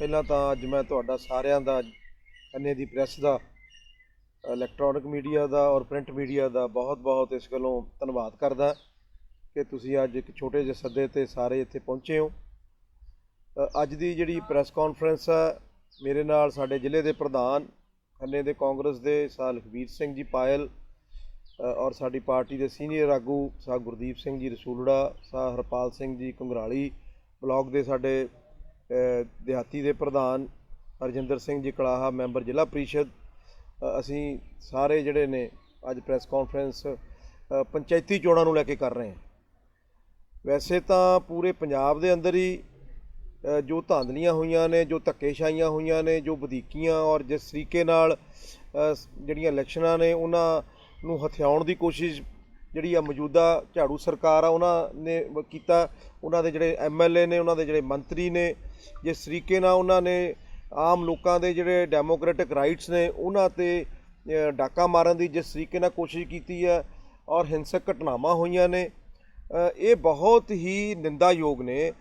ਪਹਿਲਾਂ ਤਾਂ ਅੱਜ ਮੈਂ ਤੁਹਾਡਾ ਸਾਰਿਆਂ ਦਾ ਅੰਨੇ ਦੀ ਪ੍ਰੈਸ ਦਾ, ਇਲੈਕਟ੍ਰੋਨਿਕ ਮੀਡੀਆ ਦਾ ਔਰ ਪ੍ਰਿੰਟ ਮੀਡੀਆ ਦਾ ਬਹੁਤ-ਬਹੁਤ ਇਸ ਗੱਲੋਂ ਧੰਨਵਾਦ ਕਰਦਾ ਕਿ ਤੁਸੀਂ ਅੱਜ ਇੱਕ ਛੋਟੇ ਜਿਹੇ ਸੱਦੇ ਤੇ ਸਾਰੇ ਇੱਥੇ ਪਹੁੰਚੇ ਹੋ। ਅੱਜ ਦੀ ਜਿਹੜੀ ਪ੍ਰੈਸ ਕਾਨਫਰੰਸ ਹੈ ਮੇਰੇ ਨਾਲ ਸਾਡੇ ਜ਼ਿਲ੍ਹੇ ਦੇ ਪ੍ਰਧਾਨ ਖੰਨੇ ਦੇ ਕਾਂਗਰਸ ਦੇ ਸਾਹ ਲਖਵੀਰ ਸਿੰਘ ਜੀ ਪਾਇਲ ਔਰ ਸਾਡੀ ਪਾਰਟੀ ਦੇ ਸੀਨੀਅਰ ਆਗੂ ਸਾਹ ਗੁਰਦੀਪ ਸਿੰਘ ਜੀ ਰਸੂਲੜਾ, ਸਾਹ ਹਰਪਾਲ ਸਿੰਘ ਜੀ ਕੰਗਰਾਲੀ ਬਲਾਕ ਦੇ ਸਾਡੇ ਦਿਹਾਤੀ ਦੇ ਪ੍ਰਧਾਨ ਹਰਜਿੰਦਰ ਸਿੰਘ ਜੀ ਕਲਾਹਾ, ਮੈਂਬਰ ਜ਼ਿਲ੍ਹਾ ਪ੍ਰੀਸ਼ਦ ਅਸੀਂ ਸਾਰੇ ਜਿਹੜੇ ਨੇ ਅੱਜ ਪ੍ਰੈਸ ਕਾਨਫਰੰਸ ਪੰਚਾਇਤੀ ਚੋਣਾਂ ਨੂੰ ਲੈ ਕੇ ਕਰ ਰਹੇ ਹਾਂ। ਵੈਸੇ ਤਾਂ ਪੂਰੇ ਪੰਜਾਬ ਦੇ ਅੰਦਰ ਹੀ ਜੋ ਧਾਂਦਲੀਆਂ ਹੋਈਆਂ ਨੇ, ਜੋ ਧੱਕੇਸ਼ਾਹੀਆਂ ਹੋਈਆਂ ਨੇ, ਜੋ ਵਧੀਕੀਆਂ ਔਰ ਜਿਸ ਤਰੀਕੇ ਨਾਲ ਜਿਹੜੀਆਂ ਇਲੈਕਸ਼ਨਾਂ ਨੇ, ਉਹਨਾਂ ਨੂੰ ਹਥਿਆਉਣ ਦੀ ਕੋਸ਼ਿਸ਼ ਜਿਹੜੀ ਆ ਮੌਜੂਦਾ ਝਾੜੂ ਸਰਕਾਰ ਆ, ਉਹਨਾਂ ਨੇ ਕੀਤਾ। ਉਹਨਾਂ ਦੇ ਜਿਹੜੇ ਐਮਐਲਏ ਨੇ, ਉਹਨਾਂ ਦੇ ਜਿਹੜੇ ਮੰਤਰੀ ਨੇ, ਜਿਸ ਤਰੀਕੇ ਨਾਲ ਉਹਨਾਂ ਨੇ ਆਮ ਲੋਕਾਂ ਦੇ ਜਿਹੜੇ ਡੈਮੋਕ੍ਰੈਟਿਕ ਰਾਈਟਸ ਨੇ, ਉਹਨਾਂ ਤੇ ਡਾਕਾ ਮਾਰਨ ਦੀ ਜਿਸ ਤਰੀਕੇ ਨਾਲ ਕੋਸ਼ਿਸ਼ ਕੀਤੀ ਹੈ ਔਰ ਹਿੰਸਕ ਘਟਨਾਵਾਂ ਹੋਈਆਂ ਨੇ। ਇਹ ਬਹੁਤ ਹੀ ਨਿੰਦਾਯੋਗ ਨੇ।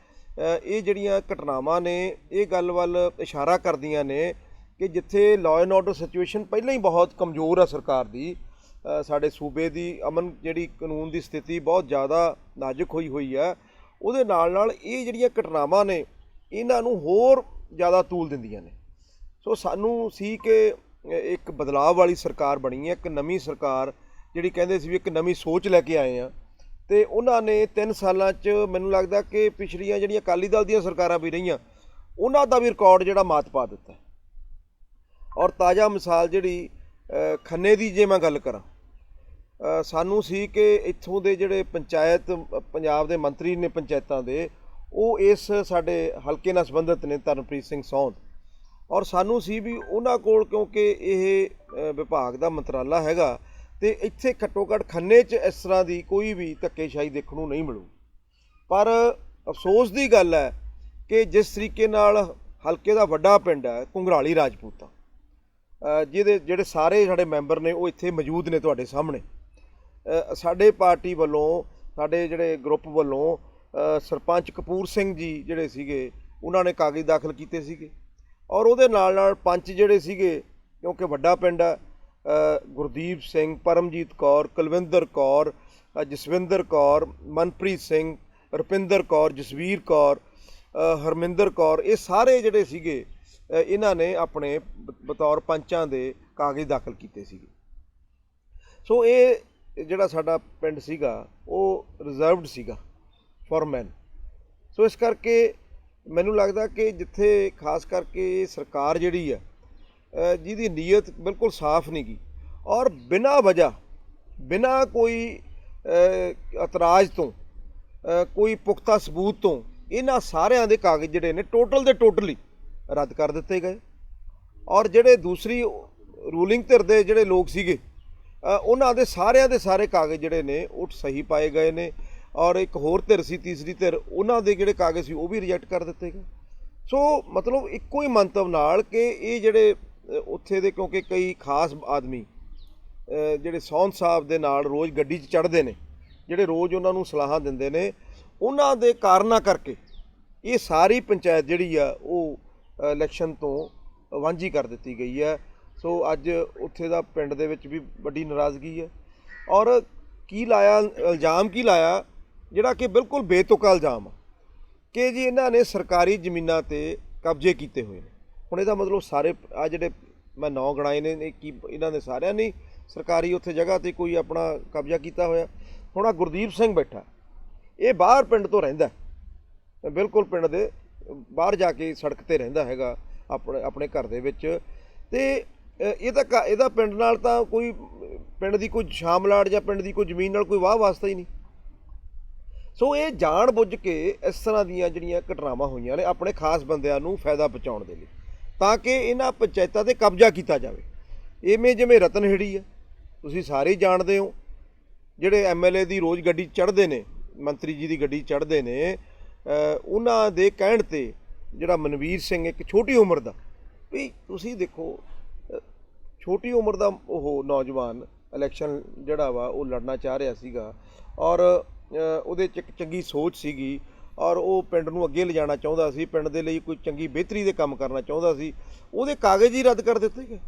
ਇਹ ਜਿਹੜੀਆਂ ਘਟਨਾਵਾਂ ਨੇ, ਇਹ ਗੱਲ ਵੱਲ ਇਸ਼ਾਰਾ ਕਰਦੀਆਂ ਨੇ ਕਿ ਜਿੱਥੇ ਲਾਅ ਐਂਡ ਆਰਡਰ ਸਿਚੁਏਸ਼ਨ ਪਹਿਲਾਂ ਹੀ ਬਹੁਤ ਕਮਜ਼ੋਰ ਆ ਸਰਕਾਰ ਦੀ ਸਾਡੇ ਸੂਬੇ ਦੀ ਅਮਨ ਜਿਹੜੀ ਕਾਨੂੰਨ ਦੀ ਸਥਿਤੀ ਬਹੁਤ ਜ਼ਿਆਦਾ ਨਾਜ਼ੁਕ ਹੋਈ ਹੋਈ ਹੈ, ਉਹਦੇ ਨਾਲ ਨਾਲ ਇਹ ਜਿਹੜੀਆਂ ਘਟਨਾਵਾਂ ਨੇ, ਇਹਨਾਂ ਨੂੰ ਹੋਰ ਜ਼ਿਆਦਾ ਤੂਲ ਦਿੰਦੀਆਂ ਨੇ। ਸੋ ਸਾਨੂੰ ਸੀ ਕਿ ਇੱਕ ਬਦਲਾਅ ਵਾਲੀ ਸਰਕਾਰ ਬਣੀ ਹੈ, ਇੱਕ ਨਵੀਂ ਸਰਕਾਰ ਜਿਹੜੀ ਕਹਿੰਦੇ ਸੀ ਵੀ ਇੱਕ ਨਵੀਂ ਸੋਚ ਲੈ ਕੇ ਆਏ ਆ। ਤੇ ਉਹਨਾਂ ਨੇ 3 ਸਾਲਾਂ 'ਚ ਮੈਨੂੰ ਲੱਗਦਾ ਕਿ ਪਿਛਲੀਆਂ ਜਿਹੜੀਆਂ ਅਕਾਲੀ ਦਲ ਦੀਆਂ ਸਰਕਾਰਾਂ ਵੀ ਰਹੀਆਂ, ਉਹਨਾਂ ਦਾ ਵੀ ਰਿਕਾਰਡ ਜਿਹੜਾ ਮਾਤ ਪਾ ਦਿੱਤਾ। ਔਰ ਤਾਜ਼ਾ ਮਿਸਾਲ ਜਿਹੜੀ ਖੰਨੇ ਦੀ ਜੇ ਮੈਂ ਗੱਲ ਕਰਾਂ ਸਾਨੂੰ ਸੀ ਕਿ ਇੱਥੋਂ ਦੇ ਜਿਹੜੇ ਪੰਚਾਇਤ ਪੰਜਾਬ ਦੇ ਮੰਤਰੀ ਨੇ ਪੰਚਾਇਤਾਂ ਦੇ, ਉਹ ਇਸ ਸਾਡੇ ਹਲਕੇ ਨਾਲ ਸੰਬੰਧਿਤ ਨੇ ਤਰਨਪ੍ਰੀਤ ਸਿੰਘ ਸੌਂਦ। ਔਰ ਸਾਨੂੰ ਸੀ ਵੀ ਉਹਨਾਂ ਕੋਲ ਕਿਉਂਕਿ ਇਹ ਵਿਭਾਗ ਦਾ ਮੰਤਰਾਲਾ ਹੈਗਾ, ਤੇ ਇੱਥੇ ਘੱਟੋ ਘੱਟ ਖੰਨੇ 'ਚ ਇਸ ਤਰ੍ਹਾਂ ਦੀ ਕੋਈ ਵੀ ਧੱਕੇਸ਼ਾਹੀ ਦੇਖਣ ਨੂੰ ਨਹੀਂ ਮਿਲੂ। ਪਰ ਅਫਸੋਸ ਦੀ ਗੱਲ ਹੈ ਕਿ ਜਿਸ ਤਰੀਕੇ ਨਾਲ ਹਲਕੇ ਦਾ ਵੱਡਾ ਪਿੰਡ ਹੈ ਕੁੰਗਰਾਲੀ ਰਾਜਪੂਤਾ ਜਿਹਦੇ, ਜਿਹੜੇ ਸਾਰੇ ਸਾਡੇ ਮੈਂਬਰ ਨੇ, ਉਹ ਇੱਥੇ ਮੌਜੂਦ ਨੇ ਤੁਹਾਡੇ ਸਾਹਮਣੇ। ਸਾਡੇ ਪਾਰਟੀ ਵੱਲੋਂ, ਸਾਡੇ ਜਿਹੜੇ ਗਰੁੱਪ ਵੱਲੋਂ ਸਰਪੰਚ ਕਪੂਰ ਸਿੰਘ ਜੀ ਜਿਹੜੇ ਸੀਗੇ, ਉਹਨਾਂ ਨੇ ਕਾਗਜ਼ ਦਾਖਲ ਕੀਤੇ ਸੀਗੇ। ਔਰ ਉਹਦੇ ਨਾਲ ਨਾਲ ਪੰਚ ਜਿਹੜੇ ਸੀਗੇ, ਕਿਉਂਕਿ ਵੱਡਾ ਪਿੰਡ ਹੈ ਗੁਰਦੀਪ ਸਿੰਘ, ਪਰਮਜੀਤ ਕੌਰ, ਕੁਲਵਿੰਦਰ ਕੌਰ ਜਸਵਿੰਦਰ ਕੌਰ, ਮਨਪ੍ਰੀਤ ਸਿੰਘ, ਰੁਪਿੰਦਰ ਕੌਰ, ਜਸਵੀਰ ਕੌਰ ਹਰਮਿੰਦਰ ਕੌਰ, ਇਹ ਸਾਰੇ ਜਿਹੜੇ ਸੀਗੇ ਇਹਨਾਂ ਨੇ ਆਪਣੇ ਬਤੌਰ ਪੰਚਾਂ ਦੇ ਕਾਗਜ਼ ਦਾਖਲ ਕੀਤੇ ਸੀਗੇ। ਸੋ ਇਹ ਜਿਹੜਾ ਸਾਡਾ ਪਿੰਡ ਸੀਗਾ, ਉਹ ਰਿਜ਼ਰਵਡ ਸੀਗਾ ਫॉर men. ਸੋ ਇਸ ਕਰਕੇ ਮੈਨੂੰ ਲੱਗਦਾ ਕਿ ਜਿੱਥੇ ਖਾਸ ਕਰਕੇ ਸਰਕਾਰ ਜਿਹੜੀ ਹੈ ਜਿਹਦੀ ਨੀਅਤ ਬਿਲਕੁਲ ਸਾਫ਼ ਨਹੀਂ ਗੀ, ਔਰ ਬਿਨਾਂ ਵਜ੍ਹਾ, ਬਿਨਾਂ ਕੋਈ ਇਤਰਾਜ਼ ਤੋਂ ਕੋਈ ਪੁਖਤਾ ਸਬੂਤ ਤੋਂ, ਇਹਨਾਂ ਸਾਰਿਆਂ ਦੇ ਕਾਗਜ਼ ਜਿਹੜੇ ਨੇ ਟੋਟਲ ਦੇ ਟੋਟਲੀ ਰੱਦ ਕਰ ਦਿੱਤੇ ਗਏ। ਔਰ ਜਿਹੜੇ ਦੂਸਰੀ ਰੂਲਿੰਗ ਧਿਰ ਦੇ ਜਿਹੜੇ ਲੋਕ ਸੀਗੇ ਉਹਨਾਂ ਦੇ ਸਾਰਿਆਂ ਦੇ ਸਾਰੇ ਕਾਗਜ਼ ਜਿਹੜੇ ਨੇ ਉਹ ਸਹੀ ਪਾਏ ਗਏ ਨੇ ਔਰ ਇੱਕ ਹੋਰ ਧਿਰ ਸੀ, ਤੀਸਰੀ ਧਿਰ, ਉਹਨਾਂ ਦੇ ਜਿਹੜੇ ਕਾਗਜ਼ ਸੀ ਉਹ ਵੀ ਰਿਜੈਕਟ ਕਰ ਦਿੱਤੇ ਗਏ। ਸੋ ਮਤਲਬ ਇੱਕੋ ਹੀ ਮੰਤਵ ਨਾਲ ਕਿ ਇਹ ਜਿਹੜੇ ਉੱਥੇ ਦੇ ਕਿਉਂਕਿ ਕਈ ਖਾਸ ਆਦਮੀ ਜਿਹੜੇ ਸੌਂਦ ਸਾਹਿਬ ਦੇ ਨਾਲ ਰੋਜ਼ ਗੱਡੀ 'ਚ ਚੜ੍ਹਦੇ ਨੇ, ਜਿਹੜੇ ਰੋਜ਼ ਉਹਨਾਂ ਨੂੰ ਸਲਾਹਾਂ ਦਿੰਦੇ ਨੇ, ਉਹਨਾਂ ਦੇ ਕਾਰਨਾਂ ਕਰਕੇ ਇਹ ਸਾਰੀ ਪੰਚਾਇਤ ਜਿਹੜੀ ਆ ਉਹ ਇਲੈਕਸ਼ਨ ਤੋਂ ਵਾਂਝੀ ਕਰ ਦਿੱਤੀ ਗਈ ਹੈ ਸੋ ਅੱਜ ਉੱਥੇ ਦਾ ਪਿੰਡ ਦੇ ਵਿੱਚ ਵੀ ਵੱਡੀ ਨਾਰਾਜ਼ਗੀ ਹੈ। ਔਰ ਕੀ ਲਾਇਆ, ਇਲਜ਼ਾਮ ਕੀ ਲਾਇਆ, ਜਿਹੜਾ ਕਿ ਬਿਲਕੁਲ ਬੇਤੁਕਾ ਇਲਜ਼ਾਮ ਆ ਕਿ ਜੀ ਇਹਨਾਂ ਨੇ ਸਰਕਾਰੀ ਜ਼ਮੀਨਾਂ ਤੇ ਕਬਜ਼ੇ ਕੀਤੇ ਹੋਏ ਨੇ। ਹੁਣ ਇਹਦਾ ਮਤਲਬ ਸਾਰੇ ਆ ਜਿਹੜੇ ਮੈਂ ਨੌ ਗਣਾਏ ਨੇ, ਇਹ ਕੀ, ਇਹਨਾਂ ਨੇ ਸਾਰਿਆਂ ਨੇ ਸਰਕਾਰੀ ਉੱਥੇ ਜਗ੍ਹਾ ਤੇ ਕੋਈ ਆਪਣਾ ਕਬਜ਼ਾ ਕੀਤਾ ਹੋਇਆ। ਹੁਣ ਆ ਗੁਰਦੀਪ ਸਿੰਘ ਬੈਠਾ, ਇਹ ਬਾਹਰ ਪਿੰਡ ਤੋਂ ਰਹਿੰਦਾ ਬਿਲਕੁਲ ਪਿੰਡ ਦੇ ਬਾਹਰ ਜਾ ਕੇ ਸੜਕ ਤੇ ਰਹਿੰਦਾ ਹੈਗਾ, ਆਪਣੇ ਆਪਣੇ ਘਰ ਦੇ ਵਿੱਚ। ਤੇ ਇਹ ਤਾਂ ਕ ਇਹਦਾ ਪਿੰਡ ਨਾਲ ਤਾਂ ਕੋਈ ਪਿੰਡ ਦੀ ਕੋਈ ਸ਼ਾਮਲਾੜ ਜਾਂ ਪਿੰਡ ਦੀ ਕੋਈ ਜ਼ਮੀਨ ਨਾਲ ਕੋਈ ਵਾਹ ਵਾਸਤਾ ਹੀ ਨਹੀਂ। ਸੋ ਇਹ ਜਾਣ ਬੁੱਝ ਕੇ ਇਸ ਤਰ੍ਹਾਂ ਦੀਆਂ ਜਿਹੜੀਆਂ ਘਟਨਾਵਾਂ ਹੋਈਆਂ ਨੇ ਆਪਣੇ ਖਾਸ ਬੰਦਿਆਂ ਨੂੰ ਫਾਇਦਾ ਪਹੁੰਚਾਉਣ ਦੇ ਲਈ ਤਾਂ ਕਿ ਇਹਨਾਂ ਪੰਚਾਇਤਾਂ ਤੇ ਕਬਜ਼ਾ ਕੀਤਾ ਜਾਵੇ। ਇਵੇਂ ਜਿਵੇਂ ਰਤਨਹੇੜੀ ਆ ਤੁਸੀਂ ਸਾਰੇ ਹੀ ਜਾਣਦੇ ਹੋ ਜਿਹੜੇ ਐਮਐਲਏ ਦੀ ਰੋਜ਼ ਗੱਡੀ ਚੜ੍ਹਦੇ ਨੇ ਮੰਤਰੀ ਜੀ ਦੀ ਗੱਡੀ ਚੜ੍ਹਦੇ ਨੇ ਅ, ਉਹਨਾਂ ਦੇ ਕਹਿਣ ਤੇ ਜਿਹੜਾ ਮਨਵੀਰ ਸਿੰਘ ਇੱਕ ਛੋਟੀ ਉਮਰ ਦਾ ਵੀ ਤੁਸੀਂ ਦੇਖੋ ਛੋਟੀ ਉਮਰ ਦਾ ਉਹ ਨੌਜਵਾਨ ਇਲੈਕਸ਼ਨ ਜਿਹੜਾ ਵਾ, ਉਹ ਲੜਨਾ ਚਾਹ ਰਿਹਾ ਸੀਗਾ। ਔਰ ਉਹਦੇ ਚ ਇੱਕ ਚੰਗੀ ਸੋਚ ਸੀਗੀ। ਔਰ ਉਹ ਪਿੰਡ ਨੂੰ ਅੱਗੇ ਲਿਜਾਣਾ ਚਾਹੁੰਦਾ ਸੀ। ਪਿੰਡ ਦੇ ਲਈ ਕੋਈ ਚੰਗੀ ਬਿਹਤਰੀ ਦੇ ਕੰਮ ਕਰਨਾ ਚਾਹੁੰਦਾ ਸੀ। ਉਹਦੇ ਕਾਗਜ਼ ਹੀ ਰੱਦ ਕਰ ਦਿੱਤੇ ਗਏ।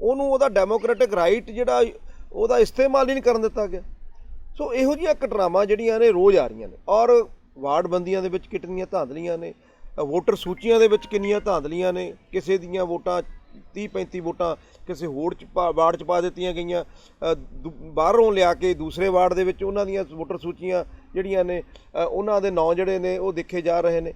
ਉਹਨੂੰ ਉਹਦਾ ਡੈਮੋਕ੍ਰੈਟਿਕ ਰਾਈਟ ਜਿਹੜਾ, ਉਹਦਾ ਇਸਤੇਮਾਲ ਹੀ ਨਹੀਂ ਕਰਨ ਦਿੱਤਾ ਗਿਆ। ਸੋ ਇਹੋ ਜਿਹੀਆਂ ਘਟਨਾਵਾਂ ਜਿਹੜੀਆਂ ਨੇ, ਰੋਜ਼ ਆ ਰਹੀਆਂ ਨੇ। ਔਰ ਵਾਰਡ ਬੰਦੀਆਂ ਦੇ ਵਿੱਚ ਕਿੰਨੀਆਂ ਧਾਂਦਲੀਆਂ ਨੇ। ਵੋਟਰ ਸੂਚੀਆਂ ਦੇ ਵਿੱਚ ਕਿੰਨੀਆਂ ਧਾਂਦਲੀਆਂ ਨੇ। ਕਿਸੇ ਦੀਆਂ ਵੋਟਾਂ 30 35 ਵੋਟਾਂ ਕਿਸੇ ਹੋਰ ਚ ਵਾਰਡ ਚ ਪਾ ਦਿੱਤੀਆਂ ਗਈਆਂ। ਬਾਹਰੋਂ ਲਿਆ ਕੇ ਦੂਸਰੇ ਵਾਰਡ ਦੇ ਵਿੱਚ ਉਹਨਾਂ ਦੀਆਂ ਵੋਟਰ ਸੂਚੀਆਂ ਜਿਹੜੀਆਂ ਨੇ ਉਹਨਾਂ ਦੇ ਨਾਂ ਜਿਹੜੇ ਨੇ ਉਹ ਦੇਖੇ ਜਾ ਰਹੇ ਨੇ।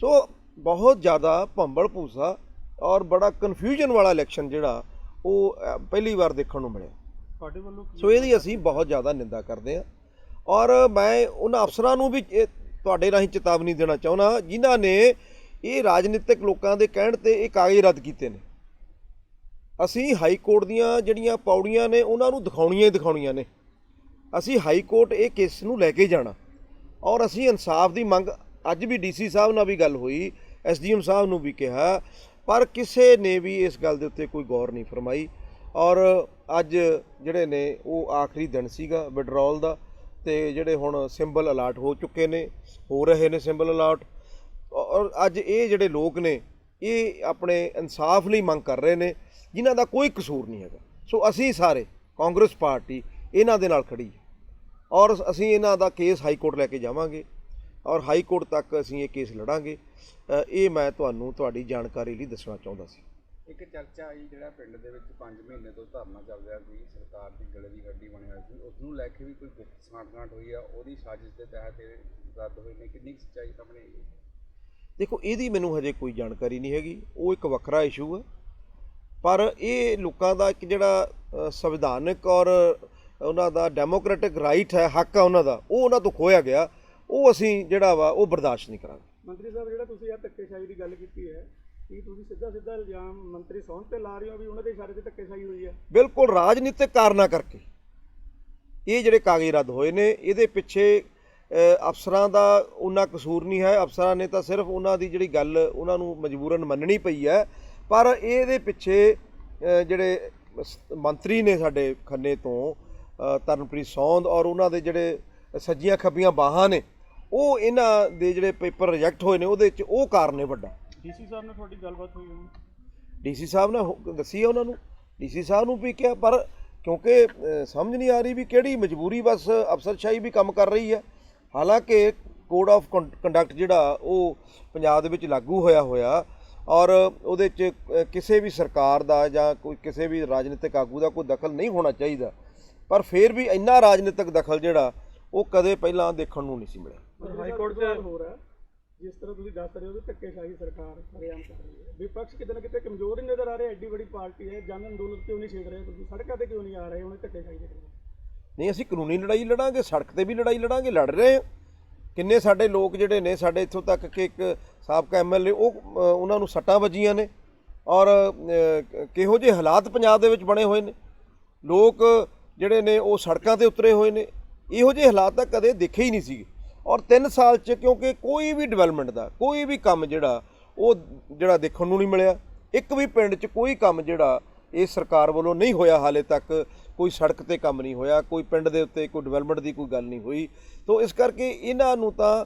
ਸੋ ਬਹੁਤ ਜ਼ਿਆਦਾ ਭੰਬਲ ਭੂਸਾ ਔਰ ਬੜਾ ਕਨਫਿਊਜ਼ਨ ਵਾਲਾ ਇਲੈਕਸ਼ਨ ਜਿਹੜਾ ਉਹ ਪਹਿਲੀ ਵਾਰ ਦੇਖਣ ਨੂੰ ਮਿਲਿਆ। ਤੁਹਾਡੇ ਵੱਲੋਂ ਸੋ ਇਹਦੀ ਅਸੀਂ ਬਹੁਤ ਜ਼ਿਆਦਾ ਨਿੰਦਾ ਕਰਦੇ ਹਾਂ। ਔਰ ਮੈਂ ਉਹਨਾਂ ਅਫਸਰਾਂ ਨੂੰ ਵੀ ਤੁਹਾਡੇ ਰਾਹੀਂ ਚੇਤਾਵਨੀ ਦੇਣਾ ਚਾਹੁੰਦਾ ਜਿਨ੍ਹਾਂ ਨੇ ਇਹ ਰਾਜਨੀਤਿਕ ਲੋਕਾਂ ਦੇ ਕਹਿਣ ਤੇ ਇਹ ਕਾਗਜ਼ ਰੱਦ ਕੀਤੇ ਨੇ। ਅਸੀਂ ਹਾਈ ਕੋਰਟ ਦੀਆਂ ਜਿਹੜੀਆਂ ਪੌੜੀਆਂ ਨੇ, ਉਹਨਾਂ ਨੂੰ ਦਿਖਾਉਣੀਆਂ ਹੀ ਦਿਖਾਉਣੀਆਂ ਨੇ। ਅਸੀਂ ਹਾਈ ਕੋਰਟ ਇਹ ਕੇਸ ਨੂੰ ਲੈ ਕੇ ਜਾਣਾ। ਔਰ ਅਸੀਂ ਇਨਸਾਫ ਦੀ ਮੰਗ, ਅੱਜ ਵੀ ਡੀਸੀ ਸਾਹਿਬ ਨਾਲ ਵੀ ਗੱਲ ਹੋਈ ਐਸਡੀਐਮ ਸਾਹਿਬ ਨੂੰ ਵੀ ਕਿਹਾ, ਪਰ ਕਿਸੇ ਨੇ ਵੀ ਇਸ ਗੱਲ ਦੇ ਉੱਤੇ ਕੋਈ ਗੌਰ ਨਹੀਂ ਫਰਮਾਈ। ਔਰ ਅੱਜ ਜਿਹੜੇ ਨੇ, ਉਹ ਆਖਰੀ ਦਿਨ ਸੀਗਾ ਵਿਡਰਾਲ ਦਾ, ਤੇ ਜਿਹੜੇ ਹੁਣ ਸਿੰਬਲ ਅਲਾਟ ਹੋ ਚੁੱਕੇ ਨੇ, ਹੋ ਰਹੇ ਨੇ ਸਿੰਬਲ ਅਲਾਟ ਔਰ ਅੱਜ ਇਹ ਜਿਹੜੇ ਲੋਕ ਨੇ, ਇਹ ਆਪਣੇ ਇਨਸਾਫ ਲਈ ਮੰਗ ਕਰ ਰਹੇ ਨੇ। ਜਿਨ੍ਹਾਂ ਦਾ ਕੋਈ ਕਸੂਰ ਨਹੀਂ ਹੈਗਾ। ਸੋ ਅਸੀਂ ਸਾਰੇ ਕਾਂਗਰਸ ਪਾਰਟੀ ਇਹਨਾਂ ਦੇ ਨਾਲ ਖੜੀ ਹੈ। ਔਰ ਅਸੀਂ ਇਹਨਾਂ ਦਾ ਕੇਸ ਹਾਈ ਕੋਰਟ ਲੈ ਕੇ ਜਾਵਾਂਗੇ ਔਰ ਹਾਈ ਕੋਰਟ ਤੱਕ ਅਸੀਂ ਇਹ ਕੇਸ ਲੜਾਂਗੇ। ਇਹ ਮੈਂ ਤੁਹਾਨੂੰ ਤੁਹਾਡੀ ਜਾਣਕਾਰੀ ਲਈ ਦੱਸਣਾ ਚਾਹੁੰਦਾ ਸੀ। ਇੱਕ ਚਰਚਾ ਆਈ ਜਿਹੜਾ ਪਿੰਡ ਦੇ ਵਿੱਚ 5 ਮਹੀਨੇ ਤੋਂ ਧਰਨਾ ਚੱਲ ਰਿਹਾ ਸੀ ਸਰਕਾਰ ਦੀ ਗਲੇ ਦੀ ਹੱਡੀ ਬਣਿਆ ਸੀ। ਉਸ ਨੂੰ ਲੈ ਕੇ ਵੀ ਕੋਈ ਸਾਂਠਗਾਂਠ ਹੋਈ ਆ ਉਹਦੀ ਸਾਜ਼ਿਸ਼ ਦੇ ਤਹਿਤ ਇਹ ਰੱਦ ਹੋਏ ਨੇ ਕਿੰਨੀ ਕੁ ਸੱਚਾਈ ਸਾਹਮਣੇ ਦੇਖੋ ਇਹਦੀ ਮੈਨੂੰ ਹਜੇ ਕੋਈ ਜਾਣਕਾਰੀ ਨਹੀਂ ਹੈਗੀ। ਉਹ ਇੱਕ ਵੱਖਰਾ ਇਸ਼ੂ ਹੈ ਪਰ ਇਹ ਲੋਕਾਂ ਦਾ ਇੱਕ ਜਿਹੜਾ ਸੰਵਿਧਾਨਕ ਔਰ ਉਹਨਾਂ ਦਾ ਡੈਮੋਕ੍ਰੈਟਿਕ ਰਾਈਟ ਹੈ ਹੱਕ ਹੈ ਉਹਨਾਂ ਦਾ ਉਹ ਉਹਨਾਂ ਤੋਂ ਖੋਇਆ ਗਿਆ ਉਹ ਅਸੀਂ ਜਿਹੜਾ ਵਾ ਉਹ ਬਰਦਾਸ਼ਤ ਨਹੀਂ ਕਰਾਂਗੇ। ਮੰਤਰੀ ਸਾਹਿਬ ਜਿਹੜਾ ਤੁਸੀਂ ਇਹ ਧੱਕੇਸ਼ਾਹੀ ਦੀ ਗੱਲ ਕੀਤੀ ਹੈ ਕੀ ਤੁਸੀਂ ਸਿੱਧਾ ਸਿੱਧਾ ਇਲਜ਼ਾਮ ਮੰਤਰੀ ਸੌਣ ਤੇ ਲਾ ਰਹੇ ਹੋ ਵੀ ਉਹਨਾਂ ਦੇ ਇਸ਼ਾਰੇ ਤੇ ਧੱਕੇਸ਼ਾਹੀ ਹੋਈ ਹੈ? ਬਿਲਕੁਲ ਰਾਜਨੀਤਿਕ ਕਾਰਨਾਂ ਕਰਕੇ। ਇਹ ਜਿਹੜੇ ਕਾਗਜ਼ ਰੱਦ ਹੋਏ ਨੇ ਇਹਦੇ ਪਿੱਛੇ ਅਫਸਰਾਂ ਦਾ ਉਹਨਾਂ ਕਸੂਰ ਨਹੀਂ ਹੈ ਅਫਸਰਾਂ ਨੇ ਤਾਂ ਸਿਰਫ ਉਹਨਾਂ ਦੀ ਜਿਹੜੀ ਗੱਲ ਉਹਨਾਂ ਨੂੰ ਮਜਬੂਰਨ ਮੰਨਣੀ ਪਈ ਹੈ ਪਰ ਇਹਦੇ ਪਿੱਛੇ ਜਿਹੜੇ ਮੰਤਰੀ ਨੇ ਸਾਡੇ ਖੰਨੇ ਤੋਂ ਤਰਨਪ੍ਰੀਤ ਸੌਂਦ ਔਰ ਉਹਨਾਂ ਦੇ ਜਿਹੜੇ ਸੱਜੀਆਂ ਖੱਬੀਆਂ ਬਾਹਾਂ ਨੇ ਉਹ ਇਹਨਾਂ ਦੇ ਜਿਹੜੇ ਪੇਪਰ ਰਿਜੈਕਟ ਹੋਏ ਨੇ ਉਹਦੇ ਵਿੱਚ ਉਹ ਕਾਰਨ ਹੈ ਵੱਡਾ। ਡੀਸੀ ਸਾਹਿਬ ਨਾਲ ਤੁਹਾਡੀ ਗੱਲਬਾਤ ਹੋਈ ਹੋਣੀ। ਡੀਸੀ ਸਾਹਿਬ ਨੇ ਦੱਸੀ ਹੈ ਉਹਨਾਂ ਨੂੰ। ਡੀਸੀ ਸਾਹਿਬ ਨੂੰ ਵੀ ਕਿਹਾ ਪਰ ਕਿਉਂਕਿ ਸਮਝ ਨਹੀਂ ਆ ਰਹੀ ਵੀ ਕਿਹੜੀ ਮਜਬੂਰੀ ਬਸ ਅਫਸਰਸ਼ਾਹੀ ਵੀ ਕੰਮ ਕਰ ਰਹੀ ਹੈ। ਹਾਲਾਂਕਿ ਕੋਡ ਆਫ ਕੰਡਕਟ ਜਿਹੜਾ ਉਹ ਪੰਜਾਬ ਦੇ ਵਿੱਚ ਲਾਗੂ ਹੋਇਆ ਹੋਇਆ ਔਰ ਉਹਦੇ 'ਚ ਕਿਸੇ ਵੀ ਸਰਕਾਰ ਦਾ ਜਾਂ ਕੋਈ ਕਿਸੇ ਵੀ ਰਾਜਨੀਤਿਕ ਆਗੂ ਦਾ ਕੋਈ ਦਖਲ ਨਹੀਂ ਹੋਣਾ ਚਾਹੀਦਾ। ਪਰ ਫਿਰ ਵੀ ਇੰਨਾ ਰਾਜਨੀਤਿਕ ਦਖਲ ਜਿਹੜਾ ਉਹ ਕਦੇ ਪਹਿਲਾਂ ਦੇਖਣ ਨੂੰ ਨਹੀਂ ਸੀ ਮਿਲਿਆ। ਹਾਈ ਕੋਰਟ ਦਾ ਹੋ ਰਿਹਾ। ਜਿਸ ਤਰ੍ਹਾਂ ਤੁਸੀਂ ਦੱਸ ਰਹੇ ਹੋ ਕਿ ਧੱਕੇਸ਼ਾਹੀ ਸਰਕਾਰ ਸਰੇਆਮ ਕਰ ਰਹੀ ਹੈ। ਵਿਪਕਸ਼ ਕਿਤੇ ਨਾ ਕਿਤੇ ਕਮਜ਼ੋਰ ਹੀ ਨਜ਼ਰ ਆ ਰਿਹਾ ਐਡੀ ਵੱਡੀ ਪਾਰਟੀ ਹੈ। ਜਨ ਅੰਦੋਲਨ ਕਿਉਂ ਨਹੀਂ ਛੇੜ ਰਹੇ ਤੁਸੀਂ? ਸੜਕਾਂ ਤੇ ਕਿਉਂ ਨਹੀਂ ਆ ਰਹੇ? ਉਹਨੇ ਧੱਕੇਸ਼ਾਹੀ ਦੇ ਨਹੀਂ ਅਸੀਂ ਕਾਨੂੰਨੀ ਲੜਾਈ ਲੜਾਂਗੇ ਸੜਕ ਤੇ ਵੀ ਲੜਾਈ ਲੜਾਂਗੇ ਲੜ ਰਹੇ ਹਾਂ। ਕਿੰਨੇ ਸਾਡੇ ਲੋਕ ਜਿਹੜੇ ਨੇ ਸਾਡੇ ਇੱਥੋਂ ਤੱਕ ਕਿ ਇੱਕ ਸਾਬਕਾ ਐਮਐਲਏ ਉਹ ਅ, ਉਹਨਾਂ ਨੂੰ ਸੱਟਾਂ ਵੱਜੀਆਂ ਨੇ ਔਰ ਕਿਹੋ ਜਿਹੇ ਹਾਲਾਤ ਪੰਜਾਬ ਦੇ ਵਿੱਚ ਬਣੇ ਹੋਏ ਨੇ। ਲੋਕ ਜਿਹੜੇ ਨੇ ਉਹ ਸੜਕਾਂ ਤੇ ਉਤਰੇ ਹੋਏ ਨੇ। ਇਹੋ ਜਿਹੇ ਹਾਲਾਤ ਤਾਂ ਕਦੇ ਦੇਖੇ ਹੀ ਨਹੀਂ ਸੀਗੇ। ਔਰ 3 ਸਾਲ ਚ ਕਿਉਂਕਿ ਕੋਈ ਵੀ ਡਿਵੈਲਪਮੈਂਟ ਦਾ ਕੋਈ ਵੀ ਕੰਮ ਜਿਹੜਾ ਉਹ ਜਿਹੜਾ ਦੇਖਣ ਨੂੰ ਨਹੀਂ ਮਿਲਿਆ। ਇੱਕ ਵੀ ਪਿੰਡ 'ਚ ਕੋਈ ਕੰਮ ਜਿਹੜਾ ਇਹ ਸਰਕਾਰ ਵੱਲੋਂ ਨਹੀਂ ਹੋਇਆ ਹਾਲੇ ਤੱਕ। ਕੋਈ ਸੜਕ ਤੇ ਕੰਮ ਨਹੀਂ ਹੋਇਆ ਕੋਈ ਪਿੰਡ ਦੇ ਉੱਤੇ ਕੋਈ ਡਿਵੈਲਪਮੈਂਟ ਦੀ ਕੋਈ ਗੱਲ ਨਹੀਂ ਹੋਈ। ਤੋਂ ਇਸ ਕਰਕੇ ਇਹਨਾਂ ਨੂੰ ਤਾਂ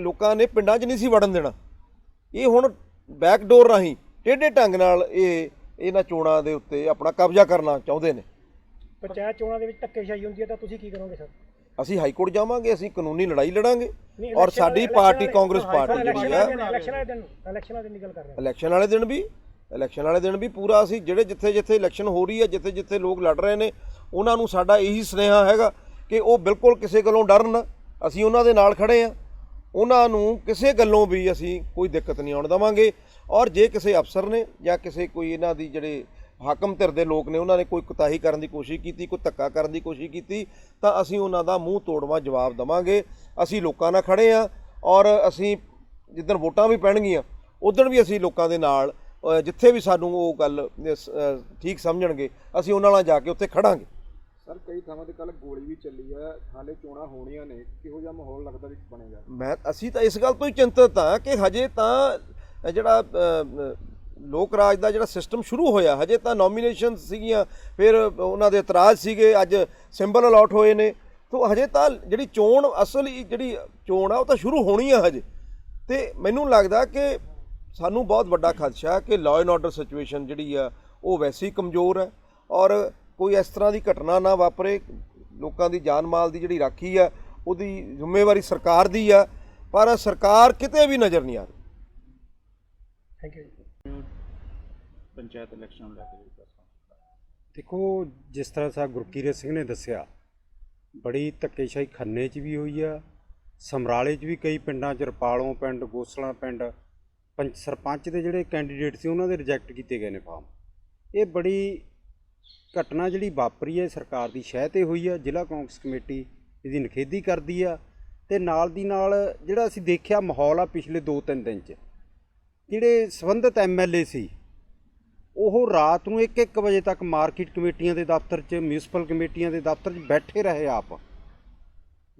ਲੋਕਾਂ ਨੇ ਪਿੰਡਾਂ 'ਚ ਨਹੀਂ ਸੀ ਵੜਨ ਦੇਣਾ। ਇਹ ਹੁਣ ਬੈਕ ਡੋਰ ਰਾਹੀਂ ਟੇਢੇ ਢੰਗ ਨਾਲ ਇਹ ਇਹਨਾਂ ਚੋਣਾਂ ਦੇ ਉੱਤੇ ਆਪਣਾ ਕਬਜ਼ਾ ਕਰਨਾ ਚਾਹੁੰਦੇ ਨੇ। ਪੰਚਾਇਤ ਚੋਣਾਂ ਦੇ ਵਿੱਚ ਧੱਕੇਸ਼ਾਹੀ ਹੁੰਦੀ ਹੈ ਤਾਂ ਤੁਸੀਂ ਕੀ ਕਰੋਗੇ ਸਰ? ਅਸੀਂ ਹਾਈ ਕੋਰਟ ਜਾਵਾਂਗੇ ਅਸੀਂ ਕਾਨੂੰਨੀ ਲੜਾਈ ਲੜਾਂਗੇ ਔਰ ਸਾਡੀ ਪਾਰਟੀ ਕਾਂਗਰਸ ਪਾਰਟੀ ਜਿਹੜੀ ਆ ਇਲੈਕਸ਼ਨ ਵਾਲੇ ਦਿਨ ਇਲੈਕਸ਼ਨ ਵਾਲੇ ਦਿਨ ਦੀ ਗੱਲ ਕਰ ਰਹੇ ਹਾਂ। ਇਲੈਕਸ਼ਨ ਵਾਲੇ ਦਿਨ ਵੀ ਇਲੈਕਸ਼ਨ ਵਾਲੇ ਦਿਨ ਵੀ ਪੂਰਾ ਅਸੀਂ ਜਿਹੜੇ ਜਿੱਥੇ ਜਿੱਥੇ ਇਲੈਕਸ਼ਨ ਹੋ ਰਹੀ ਹੈ, ਜਿੱਥੇ ਜਿੱਥੇ ਲੋਕ ਲੜ ਰਹੇ ਨੇ, ਉਹਨਾਂ ਨੂੰ ਸਾਡਾ ਇਹੀ ਸੁਨੇਹਾ ਹੈਗਾ ਕਿ ਉਹ ਬਿਲਕੁਲ ਕਿਸੇ ਗੱਲੋਂ ਡਰਨ, ਅਸੀਂ ਉਹਨਾਂ ਦੇ ਨਾਲ ਖੜੇ ਆ ਉਹਨਾਂ ਨੂੰ ਕਿਸੇ ਗੱਲੋਂ ਵੀ ਅਸੀਂ ਕੋਈ ਦਿੱਕਤ ਨਹੀਂ ਆਉਣ ਦੇਵਾਂਗੇ। ਔਰ ਜੇ ਕਿਸੇ ਅਫਸਰ ਨੇ ਜਾਂ ਕਿਸੇ ਕੋਈ ਇਹਨਾਂ ਦੀ ਜਿਹੜੇ ਹਾਕਮ ਧਿਰ ਦੇ ਲੋਕ ਨੇ, ਉਹਨਾਂ ਨੇ ਕੋਈ ਕੁਤਾਹੀ ਕਰਨ ਦੀ ਕੋਸ਼ਿਸ਼ ਕੀਤੀ, ਕੋਈ ਧੱਕਾ ਕਰਨ ਦੀ ਕੋਸ਼ਿਸ਼ ਕੀਤੀ, ਤਾਂ ਅਸੀਂ ਉਹਨਾਂ ਦਾ ਮੂੰਹ ਤੋੜਵਾ ਜਵਾਬ ਦਵਾਂਗੇ। ਅਸੀਂ ਲੋਕਾਂ ਨਾਲ ਖੜੇ ਆ ਔਰ ਅਸੀਂ ਜਿੱਦਣ ਵੋਟਾਂ ਵੀ ਪੈਣਗੀਆਂ, ਉਦੋਂ ਵੀ ਅਸੀਂ ਲੋਕਾਂ ਦੇ ਨਾਲ ਜਿੱਥੇ ਵੀ ਸਾਨੂੰ ਉਹ ਗੱਲ ਠੀਕ ਸਮਝਣਗੇ ਅਸੀਂ ਉਹਨਾਂ ਨਾਲ ਜਾ ਕੇ ਉੱਥੇ ਖੜਾਂਗੇ। ਸਰ ਕਈ ਥਾਵਾਂ ਤੇ ਕੱਲ ਗੋਲੀ ਵੀ ਚੱਲੀ ਹੈ। ਹਾਲੇ ਚੋਣਾਂ ਹੋਣੀਆਂ ਨੇ। ਕਿਹੋ ਜਿਹਾ ਮਾਹੌਲ ਲੱਗਦਾ ਵਿੱਚ ਬਣੇਗਾ? ਮੈਂ ਅਸੀਂ ਤਾਂ ਇਸ ਗੱਲ ਤੋਂ ਹੀ ਚਿੰਤਤ ਹਾਂ ਕਿ ਹਜੇ ਤਾਂ ਜਿਹੜਾ ਲੋਕ ਰਾਜ ਦਾ ਜਿਹੜਾ ਸਿਸਟਮ ਸ਼ੁਰੂ ਹੋਇਆ ਹਜੇ ਤਾਂ ਨੋਮੀਨੇਸ਼ਨ ਸੀਗੀਆਂ ਫਿਰ ਉਹਨਾਂ ਦੇ ਇਤਰਾਜ਼ ਸੀਗੇ ਅੱਜ ਸਿੰਬਲ ਅਲਾਟ ਹੋਏ ਨੇ। ਤੋ ਹਜੇ ਤਾਂ ਜਿਹੜੀ ਚੋਣ ਅਸਲੀ ਜਿਹੜੀ ਚੋਣ ਆ ਉਹ ਤਾਂ ਸ਼ੁਰੂ ਹੋਣੀ ਆ ਹਜੇ। ਤੇ ਮੈਨੂੰ ਲੱਗਦਾ ਕਿ ਸਾਨੂੰ ਬਹੁਤ ਵੱਡਾ ਖਦਸ਼ਾ ਹੈ ਕਿ ਲਾਅ ਐਂਡ ਆਰਡਰ ਸਿਚੁਏਸ਼ਨ ਜਿਹੜੀ ਆ ਉਹ ਵੈਸੇ ਹੀ ਕਮਜ਼ੋਰ ਹੈ ਔਰ ਕੋਈ ਇਸ ਤਰ੍ਹਾਂ ਦੀ ਘਟਨਾ ਨਾ ਵਾਪਰੇ ਲੋਕਾਂ ਦੀ ਜਾਨ ਮਾਲ ਦੀ ਜਿਹੜੀ ਰਾਖੀ ਆ ਉਹਦੀ ਜ਼ਿੰਮੇਵਾਰੀ ਸਰਕਾਰ ਦੀ ਆ ਪਰ ਸਰਕਾਰ ਕਿਤੇ ਵੀ ਨਜ਼ਰ ਨਹੀਂ ਆ ਰਹੀ। ਥੈਂਕ ਯੂ ਪੰਚਾਇਤ ਇਲੈਕਸ਼ਨ ਲੈ ਕੇ ਦੇਖੋ ਜਿਸ ਤਰ੍ਹਾਂ ਸਾ ਗੁਰਕੀਰਤ ਸਿੰਘ ਨੇ ਦੱਸਿਆ ਬੜੀ ਧੱਕੇਸ਼ਾਹੀ ਖੰਨੇ 'ਚ ਵੀ ਹੋਈ ਆ ਸਮਰਾਲੇ 'ਚ ਵੀ ਕਈ ਪਿੰਡਾਂ 'ਚ ਰਪਾਲੋਂ ਪਿੰਡ ਗੋਸਲਾ ਪਿੰਡ ਪੰਚ ਸਰਪੰਚ ਦੇ ਜਿਹੜੇ ਕੈਂਡੀਡੇਟ ਸੀ, ਉਹਨਾਂ ਦੇ ਰਿਜੈਕਟ ਕੀਤੇ ਗਏ ਨੇ ਫਾਰਮ ਇਹ ਬੜੀ ਘਟਨਾ ਜਿਹੜੀ ਵਾਪਰੀ ਹੈ, ਸਰਕਾਰ ਦੀ ਸ਼ਹਿ ਤੇ ਹੋਈ ਆ, ਜ਼ਿਲ੍ਹਾ ਕਾਂਗਰਸ ਕਮੇਟੀ ਇਹਦੀ ਨਿਖੇਧੀ ਕਰਦੀ ਆ, ਤੇ ਨਾਲ ਦੀ ਨਾਲ ਜਿਹੜਾ ਅਸੀਂ ਦੇਖਿਆ ਮਾਹੌਲ ਆ ਪਿਛਲੇ 2-3 ਦਿਨ 'ਚ, ਜਿਹੜੇ ਸੰਬੰਧਿਤ ਐਮਐਲਏ ਸੀ, ਉਹ ਰਾਤ ਨੂੰ 1-1 ਵਜੇ ਤੱਕ ਮਾਰਕੀਟ ਕਮੇਟੀਆਂ ਦੇ ਦਫ਼ਤਰ 'ਚ ਮਿਊਨਿਸਪਲ ਕਮੇਟੀਆਂ ਦੇ ਦਫ਼ਤਰ 'ਚ ਬੈਠੇ ਰਹੇ ਆਪ।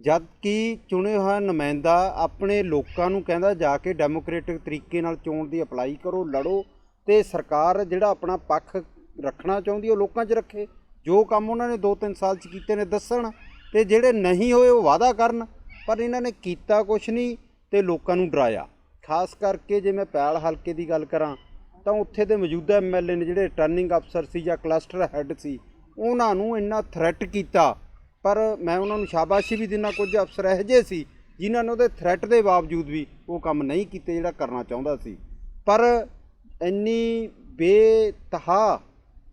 ਜਦ ਕਿ ਚੁਣੇ ਹੋਇਆ ਨੁਮਾਇੰਦਾ ਆਪਣੇ ਲੋਕਾਂ ਨੂੰ ਕਹਿੰਦਾ ਜਾ ਕੇ ਡੈਮੋਕ੍ਰੈਟਿਕ ਤਰੀਕੇ ਨਾਲ ਚੋਣ ਦੀ ਅਪਲਾਈ ਕਰੋ, ਲੜੋ ਤੇ ਸਰਕਾਰ ਜਿਹੜਾ ਆਪਣਾ ਪੱਖ ਰੱਖਣਾ ਚਾਹੁੰਦੀ ਉਹ ਲੋਕਾਂ 'ਚ ਰੱਖੇ। ਜੋ ਕੰਮ ਉਹਨਾਂ ਨੇ 2-3 ਸਾਲ 'ਚ ਕੀਤੇ ਨੇ ਦੱਸਣ ਤੇ ਜਿਹੜੇ ਨਹੀਂ ਹੋਏ ਉਹ ਵਾਅਦਾ ਕਰਨ, ਪਰ ਇਹਨਾਂ ਨੇ ਕੀਤਾ ਕੁਛ ਨਹੀਂ ਤੇ ਲੋਕਾਂ ਨੂੰ ਡਰਾਇਆ। ਖਾਸ ਕਰਕੇ ਜੇ ਮੈਂ ਪੈਲ ਹਲਕੇ ਦੀ ਗੱਲ ਕਰਾਂ ਤਾਂ ਉੱਥੇ ਦੇ ਮੌਜੂਦਾ ਐਮਐਲਏ ਨੇ ਜਿਹੜੇ ਰਿਟਰਨਿੰਗ ਅਫਸਰ ਸੀ ਜਾਂ ਕਲਸਟਰ ਹੈੱਡ ਸੀ, ਉਹਨਾਂ ਨੂੰ ਇੰਨਾ ਥ੍ਰੈਟ ਕੀਤਾ ਪਰ ਮੈਂ ਉਹਨਾਂ ਨੂੰ ਸ਼ਾਬਾਸ਼ੀ ਵੀ ਦਿੰਦਾ, ਕੁਝ ਅਫਸਰ ਇਹੋ ਜਿਹੇ ਸੀ ਜਿਨ੍ਹਾਂ ਨੇ ਉਹਦੇ ਥ੍ਰੈਟ ਦੇ ਬਾਵਜੂਦ ਵੀ ਉਹ ਕੰਮ ਨਹੀਂ ਕੀਤੇ ਜਿਹੜਾ ਕਰਨਾ ਚਾਹੁੰਦਾ ਸੀ। ਪਰ ਇੰਨੀ ਬੇਤਹਾ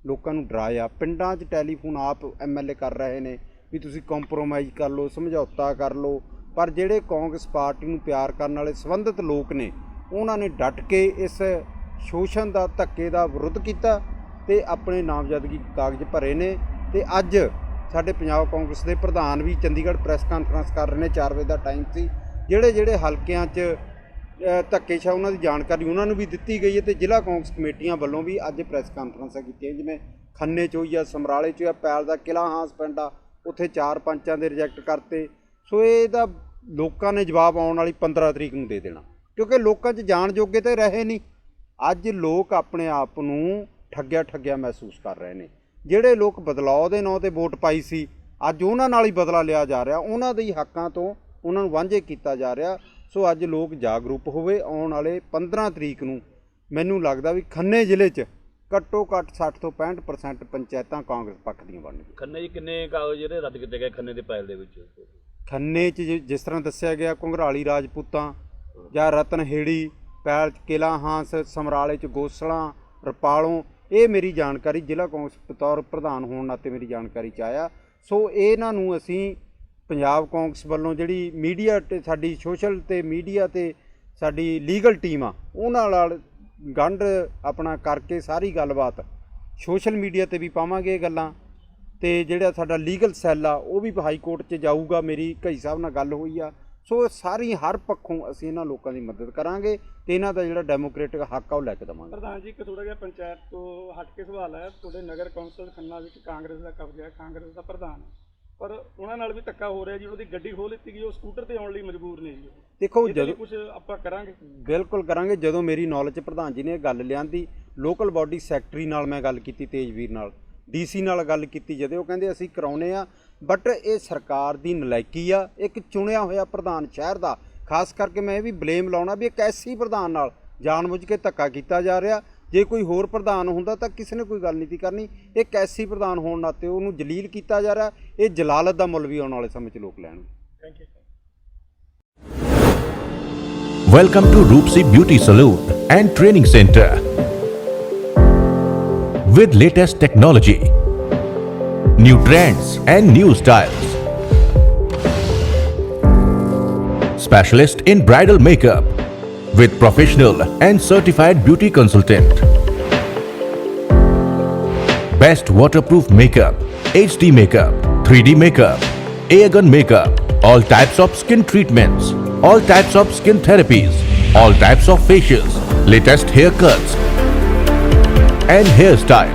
ਲੋਕਾਂ ਨੂੰ ਡਰਾਇਆ। ਪਿੰਡਾਂ 'ਚ ਟੈਲੀਫੋਨ ਆਪ ਐਮਐਲਏ ਕਰ ਰਹੇ ਨੇ ਵੀ ਤੁਸੀਂ ਕੰਪਰੋਮਾਈਜ਼ ਕਰ ਲਓ, ਸਮਝੌਤਾ ਕਰ ਲਓ। ਪਰ ਜਿਹੜੇ ਕਾਂਗਰਸ ਪਾਰਟੀ ਨੂੰ ਪਿਆਰ ਕਰਨ ਵਾਲੇ ਸੰਬੰਧਿਤ ਲੋਕ ਨੇ, ਉਹਨਾਂ ਨੇ ਡਟ ਕੇ ਇਸ ਸ਼ੋਸ਼ਣ ਦਾ, ਧੱਕੇ ਦਾ ਵਿਰੋਧ ਕੀਤਾ ਤੇ ਆਪਣੇ ਨਾਮਜ਼ਦਗੀ ਕਾਗਜ਼ ਭਰੇ ਨੇ ਤੇ ਅੱਜ ਸਾਡੇ ਪੰਜਾਬ ਕਾਂਗਰਸ ਦੇ ਪ੍ਰਧਾਨ ਵੀ ਚੰਡੀਗੜ੍ਹ ਪ੍ਰੈਸ ਕਾਨਫਰੰਸ ਕਰ ਰਹੇ ਨੇ 4 ਵਜੇ ਦਾ ਟਾਈਮ ਸੀ। ਜਿਹੜੇ ਜਿਹੜੇ ਹਲਕਿਆਂ 'ਚ ਅ, ਧੱਕੇਸ਼ਾਹ ਉਹਨਾਂ ਦੀ ਜਾਣਕਾਰੀ ਉਹਨਾਂ ਨੂੰ ਵੀ ਦਿੱਤੀ ਗਈ ਹੈ ਤੇ ਜ਼ਿਲ੍ਹਾ ਕਾਂਗਰਸ ਕਮੇਟੀਆਂ ਵੱਲੋਂ ਵੀ ਅੱਜ ਪ੍ਰੈਸ ਕਾਨਫਰੰਸਾਂ ਕੀਤੀਆਂ ਜਿਵੇਂ ਖੰਨੇ 'ਚ ਹੋਈ ਆ ਸਮਰਾਲੇ 'ਚ ਹੋਇਆ ਆ ਪੈਲ ਦਾ ਕਿਲਾ ਹਾਂਸ ਪਿੰਡ ਆ ਉੱਥੇ ਚਾਰ ਪੰਚਾਂ ਦੇ ਰਿਜੈਕਟ ਕਰਤੇ। ਸੋ ਇਹਦਾ ਲੋਕਾਂ ਨੇ ਜਵਾਬ ਆਉਣ ਵਾਲੀ 15 ਤਰੀਕ ਨੂੰ ਦੇ ਦੇਣਾ। ਕਿਉਂਕਿ ਲੋਕਾਂ 'ਚ ਜਾਣ ਜੋਗੇ ਤੇ ਰਹੇ ਨਹੀਂ। ਅੱਜ ਲੋਕ ਆਪਣੇ ਆਪ ਨੂੰ ਠੱਗਿਆ ਠੱਗਿਆ ਮਹਿਸੂਸ ਕਰ ਰਹੇ ਨੇ। ਜਿਹੜੇ ਲੋਕ ਬਦਲਾਅ ਦੇ ਨਾਂ ਤੇ ਵੋਟ ਪਾਈ ਸੀ ਅੱਜ ਉਹਨਾਂ ਨਾਲ ਹੀ ਬਦਲਾ ਲਿਆ ਜਾ ਰਿਹਾ। ਉਹਨਾਂ ਦੇ ਹੀ ਹੱਕਾਂ ਤੋਂ ਉਹਨਾਂ ਨੂੰ ਵਾਂਝੇ ਕੀਤਾ ਜਾ ਰਿਹਾ। ਸੋ ਅੱਜ ਲੋਕ ਜਾਗਰੂਕ ਹੋਵੇ ਆਉਣ ਵਾਲੇ 15 ਤਰੀਕ ਨੂੰ ਮੈਨੂੰ ਲੱਗਦਾ ਵੀ ਖੰਨੇ ਜ਼ਿਲ੍ਹੇ 'ਚ ਘੱਟੋ ਘੱਟ 60 ਤੋਂ 65% ਪੰਚਾਇਤਾਂ ਕਾਂਗਰਸ ਪੱਖ ਦੀਆਂ ਬਣਨਗੀਆਂ ਖੰਨੇ 'ਚ ਕਿੰਨੇ ਕਾਗਜ਼ ਜਿਹੜੇ ਰੱਦ ਕੀਤੇ ਗਏ ਖੰਨੇ ਦੇ ਫਾਈਲ ਦੇ ਵਿੱਚ? ਖੰਨੇ 'ਚ ਜਿਸ ਤਰ੍ਹਾਂ ਦੱਸਿਆ ਗਿਆ ਘੁੰਗਰਾਲੀ ਰਾਜਪੂਤਾਂ ਜਾਂ ਰਤਨ ਹੇੜੀ ਪੈਲ 'ਚ ਕਿਲਾ ਹਾਂਸ ਸਮਰਾਲੇ 'ਚ ਗੋਸਲਾਂ ਰਪਾਲੋਂ ਇਹ ਮੇਰੀ ਜਾਣਕਾਰੀ ਜ਼ਿਲ੍ਹਾ ਕਾਂਗਰਸ ਬਤੌਰ ਪ੍ਰਧਾਨ ਹੋਣ ਨਾਤੇ ਮੇਰੀ ਜਾਣਕਾਰੀ 'ਚ ਆਇਆ। ਸੋ ਇਹਨਾਂ ਨੂੰ ਅਸੀਂ ਪੰਜਾਬ ਕਾਂਗਰਸ ਵੱਲੋਂ ਜਿਹੜੀ ਮੀਡੀਆ ਤੇ ਸਾਡੀ ਸੋਸ਼ਲ ਤੇ ਮੀਡੀਆ ਤੇ ਸਾਡੀ ਲੀਗਲ ਟੀਮ ਆ, ਉਹਨਾਂ ਨਾਲ ਗੰਢ ਆਪਣਾ ਕਰਕੇ ਸਾਰੀ ਗੱਲਬਾਤ ਸੋਸ਼ਲ ਮੀਡੀਆ ਤੇ ਵੀ ਪਾਵਾਂਗੇ ਗੱਲਾਂ। ਤੇ ਜਿਹੜਾ ਸਾਡਾ ਲੀਗਲ ਸੈੱਲ ਆ, ਉਹ ਵੀ ਹਾਈ ਕੋਰਟ 'ਚ ਜਾਊਗਾ, ਮੇਰੀ ਕਈ ਸਾਹਿਬ ਨਾਲ ਗੱਲ ਹੋਈ ਆ। ਸੋ ਸਾਰੀ ਹਰ ਪੱਖੋਂ ਅਸੀਂ ਇਹਨਾਂ ਲੋਕਾਂ ਦੀ ਮਦਦ ਕਰਾਂਗੇ ਤੇ ਇਹਨਾਂ ਦਾ ਜਿਹੜਾ ਡੈਮੋਕ੍ਰੈਟਿਕ ਹੱਕ ਆ ਉਹ ਲੈ ਕੇ ਦੇਵਾਂਗੇ। ਪ੍ਰਧਾਨ ਜੀ ਇੱਕ ਥੋੜਾ ਜਿਹਾ ਪੰਚਾਇਤ ਤੋਂ ਹਟ ਕੇ ਸਵਾਲ ਹੈ ਤੁਹਾਡੇ ਨਗਰ ਕੌਂਸਲ ਖੰਨਾ ਵਿੱਚ ਕਾਂਗਰਸ ਦਾ ਕਬਜ਼ਾ ਹੈ ਕਾਂਗਰਸ ਦਾ ਪ੍ਰਧਾਨ ਹੈ। ਪਰ ਉਹਨਾਂ ਨਾਲ ਵੀ ਧੱਕਾ ਹੋ ਰਿਹਾ ਜੀ ਉਹਦੀ ਗੱਡੀ ਖੋਹ ਲਿੱਤੀ ਗਈ ਉਹ ਸਕੂਟਰ ਤੇ ਆਉਣ ਲਈ ਮਜਬੂਰ ਨੇ ਜੀ। ਦੇਖੋ ਜਦੋਂ ਕੁਝ ਆਪਾਂ ਕਰਾਂਗੇ। ਬਿਲਕੁਲ ਕਰਾਂਗੇ। ਜਦੋਂ ਮੇਰੀ ਨੌਲੇਜ ਪ੍ਰਧਾਨ ਜੀ ਨੇ ਇਹ ਗੱਲ ਲਿਆਂਦੀ ਲੋਕਲ ਬਾਡੀ ਸੈਕਟਰੀ ਨਾਲ ਮੈਂ ਗੱਲ ਕੀਤੀ ਤੇਜਵੀਰ ਨਾਲ। ਡੀਸੀ ਨਾਲ ਗੱਲ ਕੀਤੀ ਜਦੋਂ ਉਹ ਕਹਿੰਦੇ ਅਸੀਂ ਕਰਾਉਨੇ ਆ ਬਟ ਇਹ ਸਰਕਾਰ ਦੀ ਨਲਾਇਕੀ ਆ ਇੱਕ ਚੁਣਿਆ ਹੋਇਆ ਪ੍ਰਧਾਨ ਸ਼ਹਿਰ ਦਾ। ਖਾਸ ਕਰਕੇ ਮੈਂ ਇਹ ਵੀ ਬਲੇਮ ਲਾਉਣਾ ਵੀ ਇੱਕ ਐਸੀ ਪ੍ਰਧਾਨ ਨਾਲ ਜਾਣਬੁੱਝ ਕੇ ਧੱਕਾ ਕੀਤਾ ਜਾ ਰਿਹਾ। ਜੇ ਕੋਈ ਹੋਰ ਪ੍ਰਧਾਨ ਹੁੰਦਾ ਤਾਂ ਕਿਸੇ ਨੇ ਕੋਈ ਗੱਲ ਨਹੀਂ ਸੀ ਕਰਨੀ। ਇੱਕ ਐਸੀ ਪ੍ਰਧਾਨ ਹੋਣ ਨਾਤੇ ਉਹਨੂੰ ਜਲੀਲ ਕੀਤਾ ਜਾ ਰਿਹਾ। ਇਹ ਜਲਾਲਤ ਦਾ ਮੁੱਲ ਵੀ ਆਉਣ ਵਾਲੇ ਸਮੇਂ 'ਚ ਲੋਕ ਲੈਣਗੇ। Thank you Welcome to Roopsi Beauty Salon and Training Center. With latest technology, new trends and new styles. Specialist in bridal makeup with professional and certified beauty consultant. Best waterproof makeup, HD makeup, 3D makeup, airgun makeup, all types of skin treatments, all types of skin therapies, all types of facials, latest haircuts and hairstyle.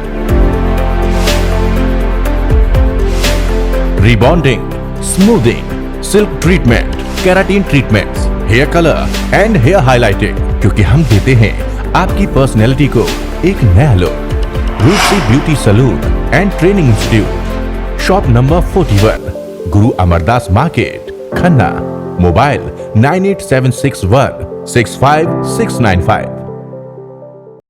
Rebonding, smoothing, silk treatment, keratin treatments, hair color and hair highlighting क्योंकि हम देते हैं आपकी personality को एक नया look Roopsi beauty salon and training institute shop number 41 Guru Amardas Market, Khanna. Mobile 98761 65695.